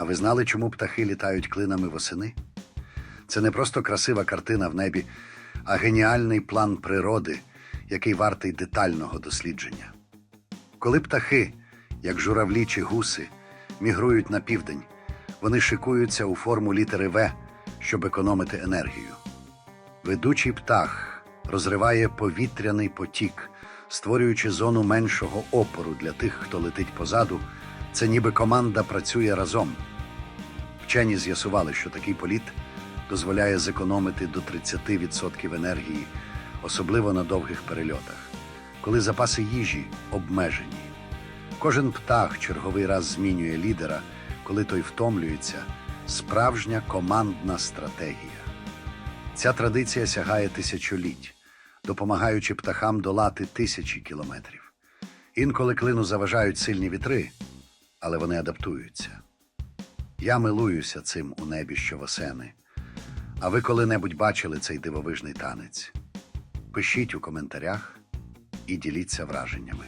А ви знали, чому птахи літають клинами восени? Це не просто красива картина в небі, а геніальний план природи, який вартий детального дослідження. Коли птахи, як журавлі чи гуси, мігрують на південь, вони шикуються у форму літери В, щоб економити енергію. Ведучий птах розриває повітряний потік, створюючи зону меншого опору для тих, хто летить позаду. Це ніби команда працює разом. Вчені з'ясували, що такий політ дозволяє зекономити до 30% енергії, особливо на довгих перельотах, коли запаси їжі обмежені. Кожен птах черговий раз змінює лідера, коли той втомлюється. Справжня командна стратегія. Ця традиція сягає тисячоліть, допомагаючи птахам долати тисячі кілометрів. Інколи клину заважають сильні вітри, але вони адаптуються. Я милуюся цим у небі щовосени. А ви коли-небудь бачили цей дивовижний танець? Пишіть у коментарях і діліться враженнями.